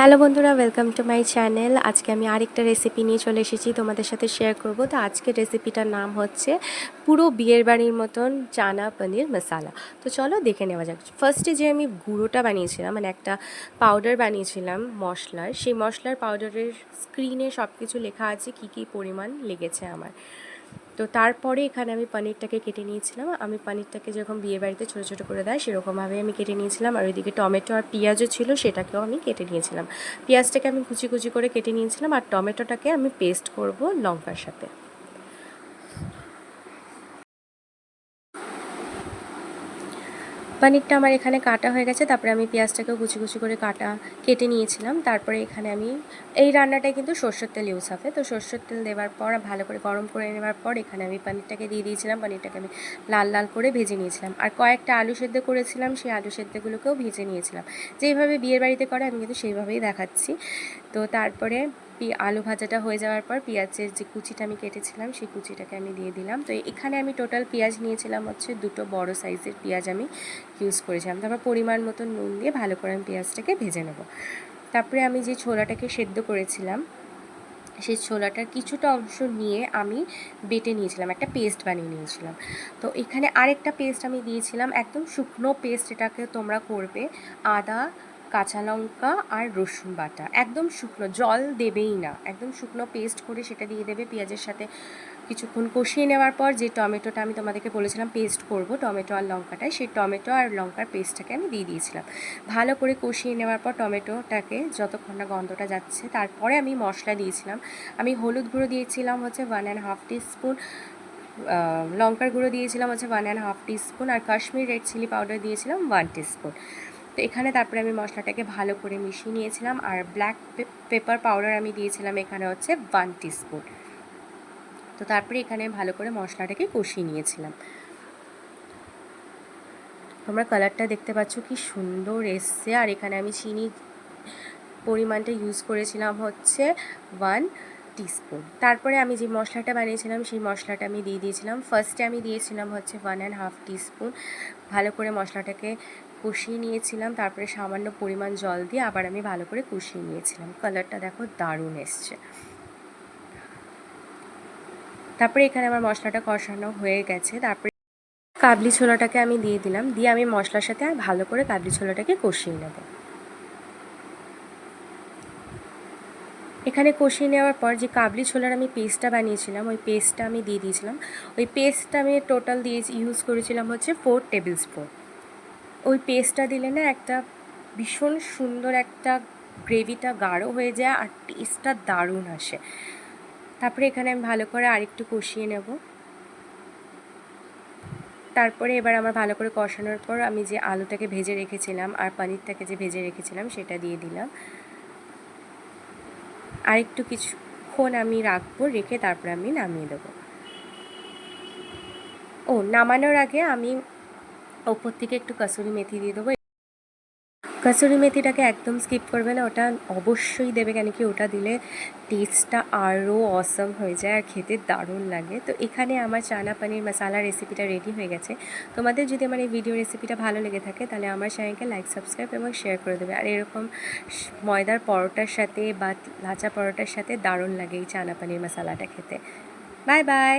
Hello বন্ধুরা welcome to my channel আজকে আমি আরেকটা রেসিপি নিয়ে চলে এসেছি, তোমাদের সাথে শেয়ার করব। তো আজকের রেসিপিটার নাম হচ্ছে পুরো বিয়ের বাড়ির মতন চানা পনির মশালা তো চলো দেখে নেওয়া যাক। ফার্স্টে যে আমি গুঁড়োটা বানিয়েছিলাম মানে একটা পাউডার বানিয়েছিলাম মশলার, সেই মশলার পাউডারের স্ক্রিনে সব কিছু লেখা আছে, কী কী পরিমাণ লেগেছে আমার। তো তারপরে এখানে আমি পনিরটাকে কেটে নিয়েছিলাম। আমি পনিরটাকে যখন বিয়ে বাড়িতে ছোটো ছোটো করে দেয়, সেরকমভাবে আমি কেটে নিয়েছিলাম। আর ওইদিকে টমেটো আর পেঁয়াজও ছিল, সেটাকেও আমি কেটে নিয়েছিলাম। পেঁয়াজটাকে আমি কুচি কুচি করে কেটে নিয়েছিলাম, আর টমেটোটাকে আমি পেস্ট করব লঙ্কার সাথে। পনিরটা আমার এখানে কাটা হয়ে গেছে, তারপরে আমি পেঁয়াজটাকেও কুচি কুচি করে কাটা, কেটে নিয়েছিলাম, তারপরে এখানে আমি, এই রান্নাটায় কিন্তু সর্ষের তেল ইউজ হবে। তো সর্ষের তেল দেওয়ার পর, ভালো করে গরম করে নেওয়ার পর, এখানে আমি পনিরটাকে দিয়ে দিয়েছিলাম, পনিরটাকে আমি লাল লাল করে ভেজে নিয়েছিলাম। আর কয়েকটা আলু সেদ্ধ করেছিলাম, সেই আলু সেদ্ধগুলোকেও ভেজে নিয়েছিলাম। যেইভাবে বিয়ের বাড়িতে করে, আমি কিন্তু সেইভাবেই দেখাচ্ছি। তো তারপরে আলু ভাজাটা হয়ে যাওয়ার পর পেঁয়াজের যে কুচিটা আমি কেটেছিলাম, সেই কুচিটাকে আমি দিয়ে দিলাম। তো এখানে আমি টোটাল পেঁয়াজ নিয়েছিলাম হচ্ছে দুটো বড় সাইজের পেঁয়াজ আমি ইউজ করেছিলাম। তারপর পরিমাণ মতো নুন দিয়ে ভালো করে আমি পেঁয়াজটাকে ভেজে নেব। তারপরে আমি যে ছোলাটাকে সেদ্ধ করেছিলাম, সেই ছোলাটার কিছুটা অংশ নিয়ে আমি বেটে নিয়েছিলাম, একটা পেস্ট বানিয়ে নিয়েছিলাম। তো এখানে আরেকটা পেস্ট আমি দিয়েছিলাম, একদম শুকনো পেস্ট এটাকে তোমরা করবে আদা কাঁচা লঙ্কা আর রসুন বাটা। একদম শুকনো, জল দেবেই না। একদম শুকনো পেস্ট করে সেটা দিয়ে দেবে পেঁয়াজের সাথে। কিছুক্ষণ কষিয়ে নেওয়ার পর যে টমেটোটা আমি তোমাদেরকে বলেছিলাম পেস্ট করব, টমেটো আর লঙ্কাটায় সেই টমেটো আর লঙ্কার পেস্টটাকে আমি দিয়ে দিয়েছিলাম। ভালো করে কষিয়ে নেওয়ার পর টমেটোটাকে যতক্ষণ না গন্ধটা যাচ্ছে, তারপরে আমি মশলা দিয়েছিলাম। আমি হলুদ গুঁড়ো দিয়েছিলাম হচ্ছে ওয়ান অ্যান্ড হাফ টিস্পুন লঙ্কার গুঁড়ো দিয়েছিলাম হচ্ছে ওয়ান অ্যান্ড হাফ টিস্পুন আর কাশ্মীর রেড চিলি পাউডার দিয়েছিলাম ওয়ান টিস্পুন তো এখানে তারপরে আমি মশলাটাকে ভালো করে মিশিয়ে নিয়েছিলাম আর ব্ল্যাক পেপার পাউডার আমি দিয়েছিলাম এখানে হচ্ছে ওয়ান টিস্পুন তো তারপরে এখানে ভালো করে মশলাটাকে কষিয়ে নিয়েছিলাম। তোমরা কালারটা দেখতে পাচ্ছ কি সুন্দর এসছে। আর এখানে আমি চিনি পরিমাণটা ইউজ করেছিলাম হচ্ছে ওয়ান টিস্পুন তারপরে আমি যে মশলাটা বানিয়েছিলাম, সেই মশলাটা আমি দিয়ে দিয়েছিলাম। ফার্স্টে আমি দিয়েছিলাম হচ্ছে ওয়ান অ্যান্ড হাফ টিস্পুন ভালো করে মশলাটাকে কষিয়ে নিয়েছিলাম, তারপরে সামান্য পরিমাণ জল দিয়ে আবার আমি ভালো করে কষিয়ে নিয়েছিলাম। কালারটা দেখো দারুণ এসছে। তারপরে এখানে আমার মশলাটা কষানো হয়ে গেছে। তারপরে কাবলি ছোলাটাকে আমি দিয়ে দিলাম। দিয়ে আমি মশলার সাথে আর ভালো করে কাবলি ছোলাটাকে কষিয়ে নেব। এখানে কষিয়ে নেওয়ার পর যে কাবলি ছোলার আমি পেস্টটা বানিয়েছিলাম, ওই পেস্টটা আমি দিয়ে দিয়েছিলাম। ওই পেস্টটা আমি টোটাল দিয়ে ইউজ করেছিলাম হচ্ছে ফোর টেবিল স্পুন ওই পেস্টটা দিলে না একটা ভীষণ সুন্দর একটা গ্রেভিটা গাঢ় হয়ে যায় আর টেস্টটা দারুণ আসে। তারপরে এখানে আমি ভালো করে আরেকটু কষিয়ে নেব। তারপরে এবার আমার ভালো করে কষানোর পর আমি যে আলুটাকে ভেজে রেখেছিলাম আর পনিরটাকে যে ভেজে রেখেছিলাম সেটা দিয়ে দিলাম। আরেকটু কিছুক্ষণ আমি রাখব, রেখে তারপরে আমি নামিয়ে দেবো। ও, নামানোর আগে আমি ওপর থেকে একটু কাসুরি মেথি দিয়ে দেবো। কাসুরি মেথিটাকে একদম স্কিপ করবে না, ওটা অবশ্যই দেবে, কেন কি ওটা দিলে টেস্টটা আরও অসম হয়ে যায় আর খেতে দারুণ লাগে। তো এখানে আমার চানা পানির মশালা রেসিপিটা রেডি হয়ে গেছে। তোমাদের যদি আমার এই ভিডিও রেসিপিটা ভালো লেগে থাকে, তাহলে আমার চ্যানেলকে লাইক সাবস্ক্রাইব এবং শেয়ার করে দেবে। আর এরকম ময়দার পরোটার সাথে বা লাচা পরোটার সাথে দারুণ লাগে এই চানা পানির মশালাটা খেতে। Bye bye